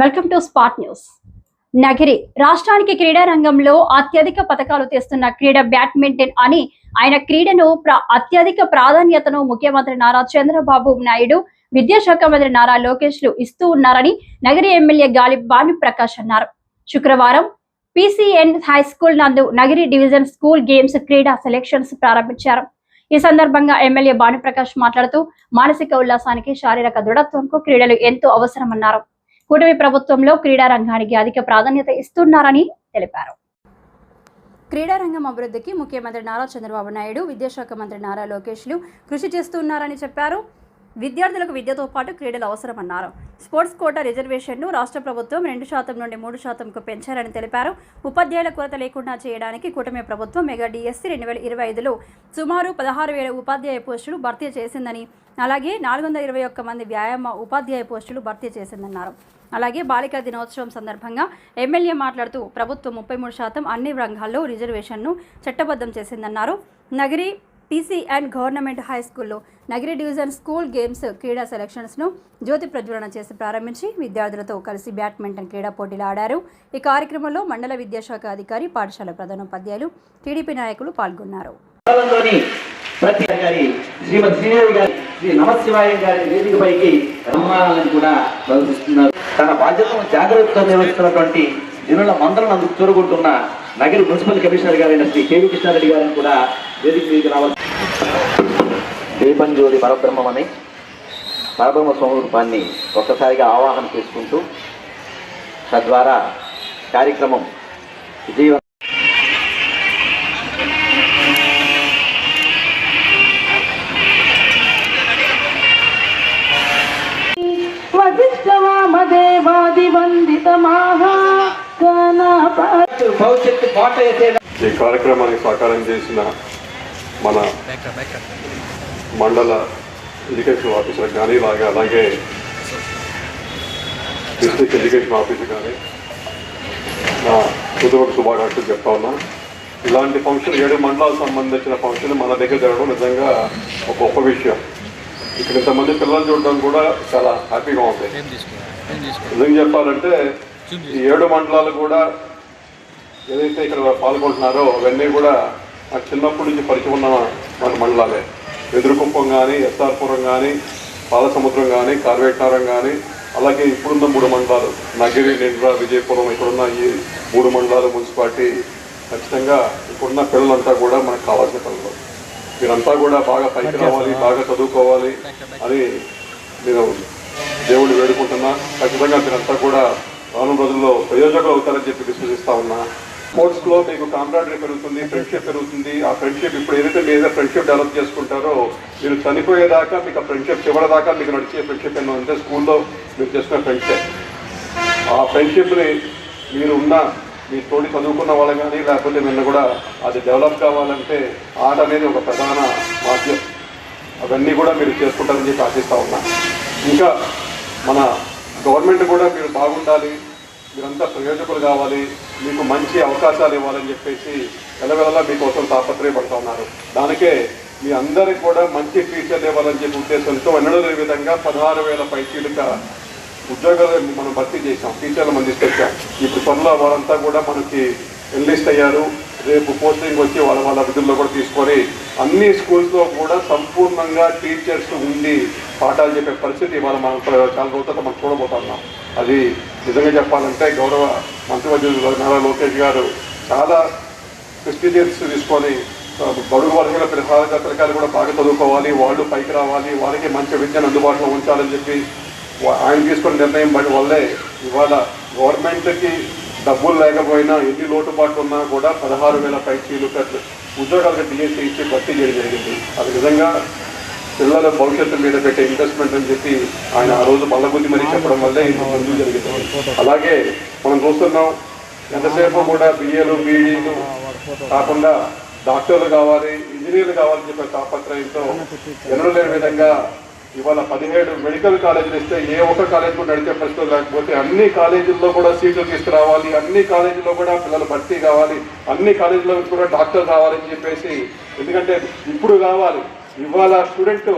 Welcome to spot news. Nagari రాష్ట్రానికి క్రీడా రంగంలో అత్యధిక పథకాలు తెస్తున్న క్రీడ బ్యాడ్మింటన్ అని ఆయన క్రీడను అత్యధిక ప్రాధాన్యతను ముఖ్యమంత్రి నారా చంద్రబాబు నాయుడు విద్యాశాఖ మంత్రి నారా లోకేష్లు ఇస్తూ ఉన్నారని నగరి ఎమ్మెల్యే గాలి భానుప్రకాష్ అన్నారు. శుక్రవారం పిసిఎన్ హై స్కూల్ నందు నగిరి డివిజన్ స్కూల్ గేమ్స్ క్రీడా సెలెక్షన్స్ ప్రారంభించారు. ఈ సందర్భంగా ఎమ్మెల్యే భానుప్రకాష్ మాట్లాడుతూ మానసిక ఉల్లాసానికి శారీరక దృఢత్వంకు క్రీడలు ఎంతో అవసరమన్నారు. కూటమి ప్రభుత్వంలో క్రీడా రంగానికి అధిక ప్రాధాన్యత ఇస్తున్నారని తెలిపారు. క్రీడారంగం అభివృద్ధికి ముఖ్యమంత్రి నారా చంద్రబాబు నాయుడు విద్యాశాఖ మంత్రి నారా లోకేష్లు కృషి చేస్తున్నారని చెప్పారు. విద్యార్థులకు విద్యతో పాటు క్రీడలు అవసరమన్నారు. స్పోర్ట్స్ కోటా రిజర్వేషన్ను రాష్ట్ర ప్రభుత్వం రెండు శాతం నుండి మూడు శాతంకు పెంచారని తెలిపారు. ఉపాధ్యాయుల కొరత లేకుండా చేయడానికి కూటమి ప్రభుత్వం మెగా డిఎస్సి రెండు వేల ఇరవై ఐదులో సుమారు పదహారు వేల ఉపాధ్యాయ పోస్టులు భర్తీ చేసిందని అలాగే నాలుగు వందల ఇరవై ఒక్క మంది వ్యాయామ ఉపాధ్యాయ పోస్టులు భర్తీ చేసిందన్నారు. అలాగే బాలికా దినోత్సవం సందర్భంగా ఎమ్మెల్యే మాట్లాడుతూ ప్రభుత్వం ముప్పై మూడు శాతం అన్ని రంగాల్లో రిజర్వేషన్ను చట్టబద్ధం చేసిందన్నారు. Nagari PC and government high స్కూల్లో నగరి డివిజన్ స్కూల్ గేమ్స్ క్రీడా సెలక్షన్స్ను జ్యోతి ప్రజ్వలన చేసి ప్రారంభించి విద్యార్థులతో కలిసి బ్యాడ్మింటన్ క్రీడా పోటీలు ఆడారు. ఈ కార్యక్రమంలో మండల విద్యాశాఖ అధికారి పాఠశాల ప్రధానోపాధ్యాయులు టీడీపీ నాయకులు పాల్గొన్నారు. గారి శ్రీమతి శ్రీదేవి గారి శ్రీ నమశివాయ గారి వేదికపైకి రమ్మాలని కూడా ప్రదర్శిస్తున్నారు తన బాధ్యతను జాగ్రత్తగా నిర్వహిస్తున్నటువంటి జనుల మందలను అందుకు చూరుకుంటున్న నగరి మున్సిపల్ కమిషనర్ గారైన శ్రీ కేవీ కృష్ణారెడ్డి గారిని కూడా వేదిక మీదకి రావాలి. దీపంజోడి పరబ్రహ్మమని పరబ్రహ్మ స్వరూపాన్ని ఒక్కసారిగా ఆవాహన చేసుకుంటూ తద్వారా కార్యక్రమం విజయవంతం. భవిష్యత్తు వేసే ఈ కార్యక్రమానికి సహకారం చేసిన మన మండల ఎడ్యుకేషన్ ఆఫీసర్ కానీ అలాగే అలాగే డిస్ట్రిక్ట్ ఎడ్యుకేషన్ ఆఫీసర్ కానీ నా హృదయపూర్వక శుభాకాంక్షలు చెప్తా ఉన్నా. ఇలాంటి ఫంక్షన్ ఏడు మండలాలకు సంబంధించిన ఫంక్షన్ మన దగ్గర జరగడం నిజంగా ఒక గొప్ప విషయం. ఇక్కడ ఇంతమంది పిల్లలు చూడడం కూడా చాలా హ్యాపీగా ఉంది. నిజంగా చెప్పాలంటే ఈ ఏడు మండలాలు కూడా ఏదైతే ఇక్కడ పాల్గొంటున్నారో అవన్నీ కూడా నాకు చిన్నప్పటి నుంచి పరిచయం ఉన్న మన మండలాలే ఎదురుకుప్పం కానీ ఎస్ఆర్పురం కానీ పాలసముద్రం కానీ కార్వేటారం కానీ అలాగే ఇప్పుడున్న మూడు మండలాలు. నగిరి నిండ్ర విజయపురం ఇక్కడున్న ఈ మూడు మండలాలు మున్సిపాలిటీ. ఖచ్చితంగా ఇప్పుడున్న పిల్లలంతా కూడా మనకు కావాల్సిన పిల్లలు మీరంతా కూడా బాగా పైకి రావాలి బాగా చదువుకోవాలి అని నేను దేవుడు వేడుకుంటున్నా. ఖచ్చితంగా మీరంతా కూడా రానున్న రోజుల్లో ప్రయోజకులు అవుతారని చెప్పి విశ్వసిస్తా ఉన్నా. స్పోర్ట్స్లో మీకు కాంట్రాక్టర్ పెరుగుతుంది ఫ్రెండ్షిప్ పెరుగుతుంది. ఆ ఫ్రెండ్షిప్ ఇప్పుడు ఏదైతే మీద ఫ్రెండ్షిప్ డెవలప్ చేసుకుంటారో మీరు చనిపోయేదాకా మీకు ఆ ఫ్రెండ్షిప్ చివరిదాకా మీకు నడిచే ఫ్రెండ్షిప్ ఏమో అంటే స్కూల్లో మీరు చేసిన ఫ్రెండ్షిప్. ఆ ఫ్రెండ్షిప్ని మీరు ఉన్న మీ తోటి చదువుకున్న వాళ్ళు కానీ లేకపోతే నిన్న కూడా అది డెవలప్ కావాలంటే ఆట అనేది ఒక ప్రధాన మాధ్యం అవన్నీ కూడా మీరు చేసుకుంటారని చెప్పి ఆశిస్తా ఉన్నా. ఇంకా మన గవర్నమెంట్ కూడా మీరు బాగుండాలి మీరంతా ప్రయోజకులు కావాలి మీకు మంచి అవకాశాలు ఇవ్వాలని చెప్పేసి వెలవెలలా మీకోసం తాపత్రయపడుతూ ఉన్నారు. దానికే మీ అందరికి కూడా మంచి టీచర్లు ఇవ్వాలని చెప్పి ఉద్దేశంతో ఎన్నడూ లేని విధంగా పదహారు వేల పైచీలుక ఉద్యోగాలు మనం భర్తీ చేసాం టీచర్లు మనం తీసుకొచ్చాం. ఇప్పుడు త్వరలో వాళ్ళంతా కూడా మనకి ఎన్లిస్ట్ అయ్యారు. రేపు పోస్టింగ్ వచ్చి వాళ్ళ వాళ్ళ విధుల్లో కూడా తీసుకొని అన్ని స్కూల్స్లో కూడా సంపూర్ణంగా టీచర్స్ ఉండి పాఠాలు చెప్పే పరిస్థితి ఇవాళ మనం చాలా రోజులతో మనం చూడబోతున్నాం అది నిజంగా చెప్పాలంటే గౌరవ మంత్రివర్యులు నారా లోకేష్ గారు చాలా ప్రెస్టీజియస్ తీసుకొని బడుగు వర్గాల పిల్లల పిల్లకాయలు కూడా బాగా చదువుకోవాలి వాళ్ళు పైకి రావాలి వాళ్ళకి మంచి విద్యను అందుబాటులో ఉంచాలని చెప్పి ఆయన తీసుకున్న నిర్ణయం బట్టి వల్లే ఇవాళ గవర్నమెంట్కి డబ్బులు లేకపోయినా ఎన్ని లోటుపాట్లు ఉన్నా కూడా పదహారు వేల పైచీలు ఉద్యోగాలకు డిఎస్సీ ఇచ్చి భర్తీ చేయడం జరిగింది. అది నిజంగా పిల్లల భవిష్యత్తు మీద పెట్టే ఇన్వెస్ట్మెంట్ అని చెప్పి ఆయన ఆ రోజు మల్లబుద్ధి మరీ చెప్పడం వల్లే ఇంత ముందుకు జరిగింది. అలాగే మనం చూస్తున్నాం ఎంతసేపు కూడా బిఏలు బీఈలు కాకుండా డాక్టర్లు కావాలి ఇంజనీర్లు కావాలని చెప్పే తాపత్రయంతో ఎన్నడూ లేని విధంగా ఇవాళ పదిహేడు మెడికల్ కాలేజీలు ఇస్తే ఏ ఒక్క కాలేజ్ కూడా నడిచే పరిస్థితులు లేకపోతే అన్ని కాలేజీల్లో కూడా సీట్లు తీసుకురావాలి అన్ని కాలేజీల్లో కూడా పిల్లలు భర్తీ కావాలి అన్ని కాలేజీలో కూడా డాక్టర్ కావాలని చెప్పేసి ఎందుకంటే ఇప్పుడు కావాలి. ఇవాళ స్టూడెంట్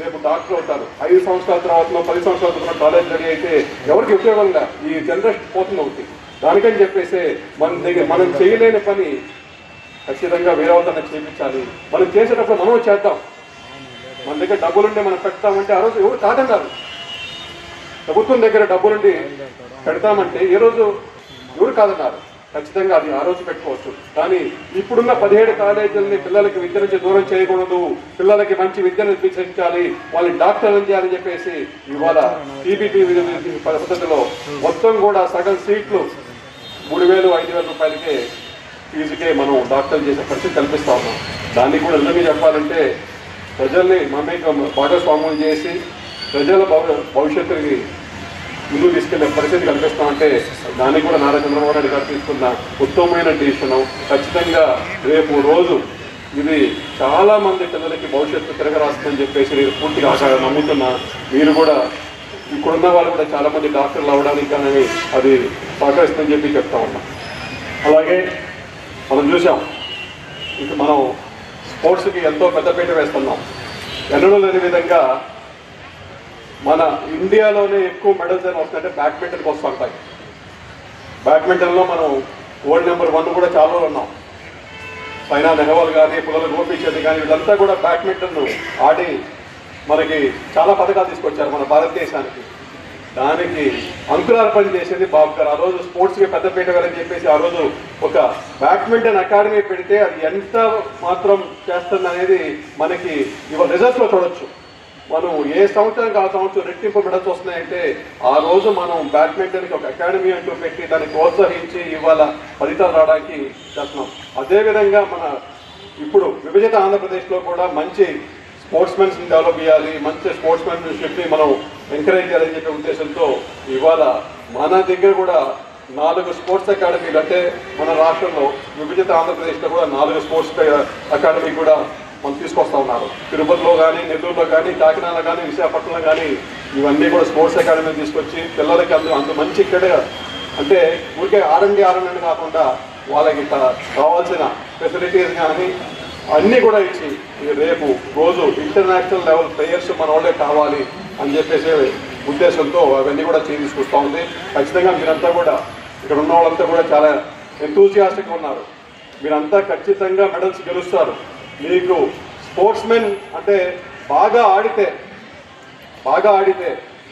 రేపు డాక్టర్ అవుతారు. ఐదు సంవత్సరాల తర్వాత పది సంవత్సరాల తర్వాత కాలేజ్ రెడీ అయితే ఎవరికి ఉపయోగంగా ఈ జనరేషన్ పోతుంది ఒకటి. దానికని చెప్పేసి మన దగ్గర మనం చేయలేని పని ఖచ్చితంగా వేరే వాళ్ళతో చేయించాలి. మనం చేసేటప్పుడు మనం చేద్దాం. మన దగ్గర డబ్బులుంటే మనం పెడతామంటే ఆ రోజు ఎవరు కాదన్నారు ప్రభుత్వం దగ్గర డబ్బులుండి పెడతామంటే ఏ రోజు ఎవరు కాదన్నారు ఖచ్చితంగా అది ఆ రోజు పెట్టుకోవచ్చు. కానీ ఇప్పుడున్న పదిహేడు కాలేజీలని పిల్లలకి విద్య నుంచి దూరం చేయకూడదు. పిల్లలకి మంచి విద్యను ఇప్పించాలి వాళ్ళని డాక్టర్ చేయాలని చెప్పేసి ఇవాళ టీబీపీ పద్ధతిలో మొత్తం కూడా సగం సీట్లు మూడు వేలు ఐదు వేల రూపాయలకే ఫీజుకే మనం డాక్టర్లు చేసే పరిస్థితి కల్పిస్తా ఉన్నాం. దాన్ని కూడా నిజంగా చెప్పాలంటే ప్రజల్ని మమ్మీ భాగస్వామ్యం చేసి ప్రజల భవిష్యత్తుకి ఇల్లు తీసుకెళ్ళే పరిస్థితి కల్పిస్తామంటే దానికి కూడా నారా చంద్రబాబు నాయుడు గారు తీసుకున్న ఉత్తమమైన డిసిషను ఖచ్చితంగా రేపు రోజు ఇది చాలా మంది పిల్లలకి భవిష్యత్తు తిరగరాస్తుందని చెప్పేసి నేను పూర్తిగా ఆశ నమ్ముతున్నా. మీరు కూడా ఇక్కడున్న వాళ్ళు కూడా చాలా మంది డాక్టర్లు అవ్వడానికి కానీ అది సహకరిస్తుందని చెప్పి చెప్తా ఉన్నా. అలాగే మనం చూసాం ఇక మనం స్పోర్ట్స్కి ఎంతో పెద్దపీట వేస్తున్నాం. ఎన్నడూ లేని విధంగా మన ఇండియాలోనే ఎక్కువ మెడల్స్ అని వస్తాయంటే బ్యాడ్మింటన్కి వస్తుంటాయి బ్యాడ్మింటన్లో మనం వరల్డ్ నెంబర్ వన్ కూడా చాలా ఉన్నాం. సైనా నెహ్వాల్ కానీ పుల్లల గోపీచంద్ కానీ వీళ్ళంతా కూడా బ్యాడ్మింటన్ ఆడి మనకి చాలా పథకాలు తీసుకొచ్చారు మన భారతదేశానికి. దానికి అంకురార్పణ చేసేది బాబు గారు. ఆ రోజు స్పోర్ట్స్కి పెద్దపీట అని చెప్పేసి ఆ రోజు ఒక బ్యాడ్మింటన్ అకాడమీ పెడితే అది ఎంత మాత్రం చేస్తుంది అనేది మనకి ఇవాళ రిజల్ట్స్లో చూడొచ్చు. మనం ఏ సంవత్సరానికి ఆ సంవత్సరం రెట్టింపు మెడల్స్ వస్తున్నాయంటే ఆ రోజు మనం బ్యాడ్మింటన్కి ఒక అకాడమీ అంటూ పెట్టి దాన్ని ప్రోత్సహించి ఇవాళ ఫలితాలు రావడానికి చేస్తున్నాం. అదేవిధంగా మన ఇప్పుడు విభజిత ఆంధ్రప్రదేశ్లో కూడా మంచి స్పోర్ట్స్ మెన్స్ డెవలప్ చేయాలి మంచి స్పోర్ట్స్ని మనం ఎంకరేజ్ చేయాలని చెప్పే ఉద్దేశంతో ఇవాళ మన దగ్గర కూడా నాలుగు స్పోర్ట్స్ అకాడమీలు అంటే మన రాష్ట్రంలో విభజిత ఆంధ్రప్రదేశ్లో కూడా నాలుగు స్పోర్ట్స్ అకాడమీ కూడా మనం తీసుకొస్తా ఉన్నారు. తిరుపతిలో కానీ నెల్లూరులో కానీ కాకినాడ కానీ విశాఖపట్నంలో కానీ ఇవన్నీ కూడా స్పోర్ట్స్ అకాడమీ తీసుకొచ్చి పిల్లలకి అందరూ అంత మంచి ఇక్కడ అంటే ఊరికే ఆరండి ఆరండి కాకుండా వాళ్ళకి కావాల్సిన ఫెసిలిటీస్ కానీ అన్నీ కూడా ఇచ్చి రేపు రోజు ఇంటర్నేషనల్ లెవెల్ ప్లేయర్స్ మన వాళ్ళే కావాలి అని చెప్పేసి ఉద్దేశంతో అవన్నీ కూడా చేంజ్ తీసుకొస్తూ ఉంది. ఖచ్చితంగా మీరంతా కూడా ఇక్కడ ఉన్న వాళ్ళంతా కూడా చాలా ఎంతూజియాస్టిక్గా ఉన్నారు. మీరంతా ఖచ్చితంగా మెడల్స్ గెలుస్తారు. మీకు స్పోర్ట్స్మెన్ అంటే బాగా ఆడితే బాగా ఆడితే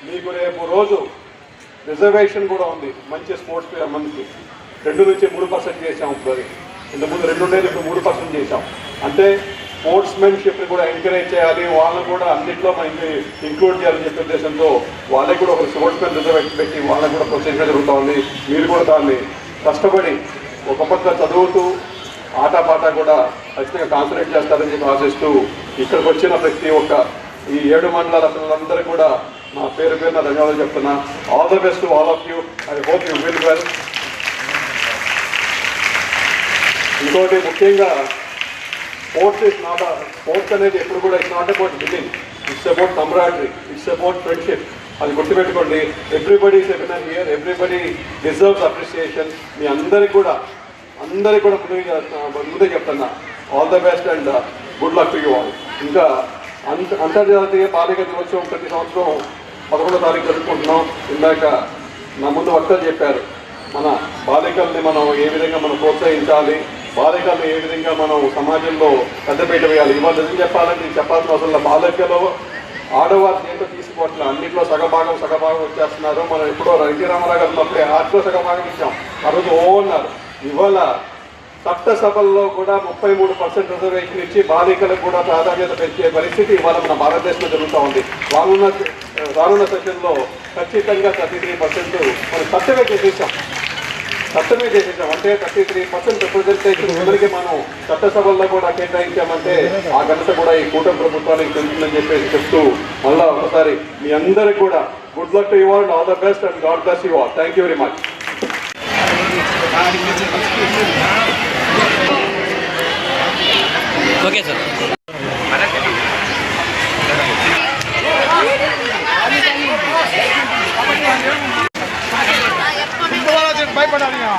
మీకు రేపు రోజు రిజర్వేషన్ కూడా ఉంది. మంచి స్పోర్ట్స్ మందికి రెండు నుంచి మూడు పర్సెంట్ చేసాం ఇప్పుడు అది. ఇంతకుముందు రెండు ఉండేది ఇప్పుడు మూడు పర్సెంట్ చేసాం అంటే స్పోర్ట్స్మెన్షిప్ని కూడా ఎంకరేజ్ చేయాలి. వాళ్ళని కూడా అన్నింటిలో మనం ఇంక్లూడ్ చేయాలని చెప్పే ఉద్దేశంతో వాళ్ళకి కూడా ఒక స్పోర్ట్స్మెన్ రిజర్వేషన్ పెట్టి వాళ్ళకి కూడా ప్రోత్సహించడం జరుగుతూ ఉంది. మీరు కూడా దాన్ని కష్టపడి ఒక పక్క చదువుతూ ఆటపాట కూడా ఖచ్చితంగా కాన్సన్ట్రేట్ చేస్తారని చెప్పి ఆశిస్తూ ఇక్కడికి వచ్చిన ప్రతి ఒక్క ఈ ఏడు మండలాల పిల్లలందరూ కూడా నా పేరు పేరు నా ధన్యవాదాలు చెప్తున్నా. All the best all of you I hope you will well ఇంకోటి ముఖ్యంగా స్పోర్ట్స్ ఇస్ నాట్ స్పోర్ట్స్ అనేది ఎప్పుడు కూడా it's not about billing it's about camaraderie it's about friendship అది గుర్తుపెట్టుకోండి. Everybody seminar here everybody deserves appreciation మీ అందరికీ కూడా అందరికీ కూడా ముందుగా ముందే చెప్తున్నా. All the best and good luck to you all ఇంకా అంత అంతర్జాతీయ బాలిక దినోత్సవం ప్రతి సంవత్సరం పదకొండో తారీఖు జరుపుకుంటున్నాం. ఇందాక నా ముందు వక్తలు చెప్పారు. మన బాలికల్ని మనం ఏ విధంగా మనం ప్రోత్సహించాలి బాలికల్ని ఏ విధంగా మనం సమాజంలో పెద్దపీట వేయాలి ఇవాళ నిజం చెప్పాలంటే చెప్పాల్సిన అవసరం బాలికలో ఆడవారి చేత తీసుకోవట్లేదు అన్నింటిలో సగభాగం సగభాగం వచ్చేస్తున్నారు. మనం ఎప్పుడో ఎన్టీ రామారావు గారు ఆర్ట్లో సగభాగం ఇచ్చాం. ఆ రోజు ఓ అన్నారు. ఇవాళ చట్టసభల్లో కూడా ముప్పై మూడు పర్సెంట్ రిజర్వేషన్ ఇచ్చి బాలికలకు కూడా ప్రాధాన్యత పెంచే పరిస్థితి ఇవాళ మన భారతదేశంలో జరుగుతూ ఉంది. రానున్న రానున్న సెషన్లో ఖచ్చితంగా థర్టీ త్రీ పర్సెంట్ మనం చట్టమే చేసేసాం. చట్టమే చేసేసాం. అంటే థర్టీ త్రీ పర్సెంట్ రిప్రజెంటేషన్ ఎవరికి మనం చట్టసభల్లో కూడా కేటాయించామంటే ఆ ఘనత కూడా ఈ కూటమి ప్రభుత్వానికి చెందుతుందని చెప్పేసి చెప్తూ మళ్ళా ఒకసారి మీ అందరికి కూడా good luck to you all all the best and god bless you all. Thank you very much okay sir భయపడాలియా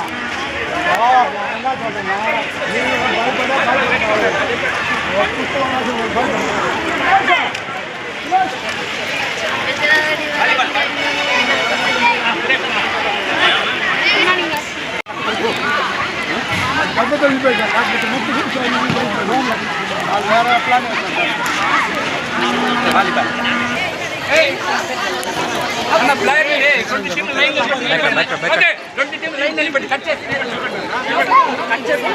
భయపడాలి cuadro de plano. Vale, vale. అన్న ప్లేయర్ రెండు టీంలు లైన్ ఓకే రెండు టీంలు లైన్ కట్ చేసి కట్ చేసి